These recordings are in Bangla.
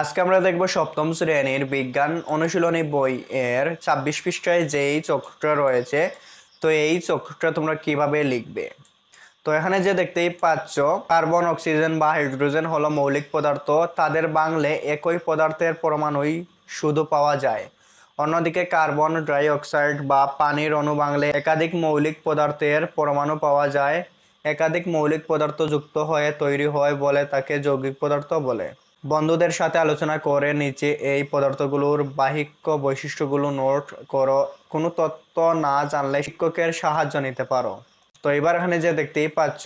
আজকে আমরা দেখব সপ্তম শ্রেণির বিজ্ঞান অনুশীলনী বই এর ছাব্বিশ পৃষ্ঠায় যেই চক্রটা রয়েছে। তো এই চক্রটা তোমরা কীভাবে লিখবে? তো এখানে যে দেখতেই পাচ্ছ, কার্বন, অক্সিজেন বা হাইড্রোজেন হলো মৌলিক পদার্থ। তাদের বাংলে একই পদার্থের পরমাণুই শুধু পাওয়া যায়। অন্যদিকে কার্বন ডাই অক্সাইড বা পানির অণু বাংলে একাধিক মৌলিক পদার্থের পরমাণু পাওয়া যায়। একাধিক মৌলিক পদার্থ যুক্ত হয়ে তৈরি হয় বলে তাকে যৌগিক পদার্থ বলে। বন্ধুদের সাথে আলোচনা করে নিচে এই পদার্থগুলোর বাহিক্য বৈশিষ্ট্যগুলো নোট করো। কোনো তত্ত্ব না জানলে শিক্ষকের সাহায্য নিতে পারো। তো এবার এখানে যে দেখতেই পাচ্ছ,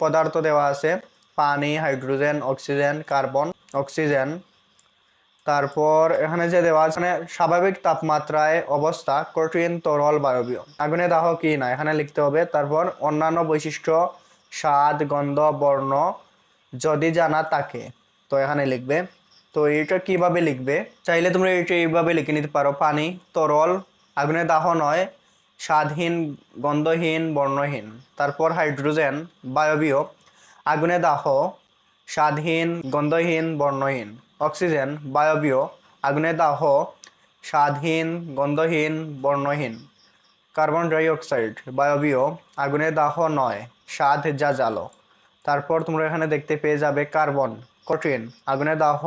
পদার্থ দেওয়া আছে, পানি, হাইড্রোজেন, অক্সিজেন, কার্বন, অক্সিজেন। তারপর এখানে যে দেওয়া আছে মানে স্বাভাবিক তাপমাত্রায় অবস্থা, কঠিন, তরল, বায়বীয়। আগুনে দাহ কি না, এখানে লিখতে হবে। তারপর অন্যান্য বৈশিষ্ট্য, স্বাদ, গন্ধ, বর্ণ, যদি জানা থাকে তো এখানে লিখবে। তো এটা কীভাবে লিখবে? চাইলে তোমরা এটা এইভাবে লিখে নিতে পারো। পানি তরল আগুনে দাহ নয়, স্বাদহীন, গন্ধহীন, বর্ণহীন। তারপর হাইড্রোজেন, বায়বীয় আগুনে দাহ, স্বাদহীন, গন্ধহীন, বর্ণহীন। অক্সিজেন, বায়বীয় আগুনে দাহ, স্বাদহীন, গন্ধহীন, বর্ণহীন। কার্বন ডাই অক্সাইড বায়বীয় আগুনে দাহ নয়, স্বাদ যা জালো তারপর তোমরা এখানে দেখতে পেয়ে যাবে কার্বন। কঠিন। আগুনের দাহ,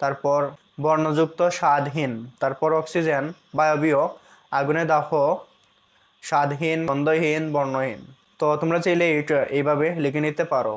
তারপর বর্ণযুক্ত স্বাদহীন, তারপর অক্সিজেন, বায়বীয়। আগুনে দাহ, স্বাদহীন, গন্ধহীন, বর্ণহীন। তো তোমরা চাইলে এইভাবে লিখে নিতে পারো।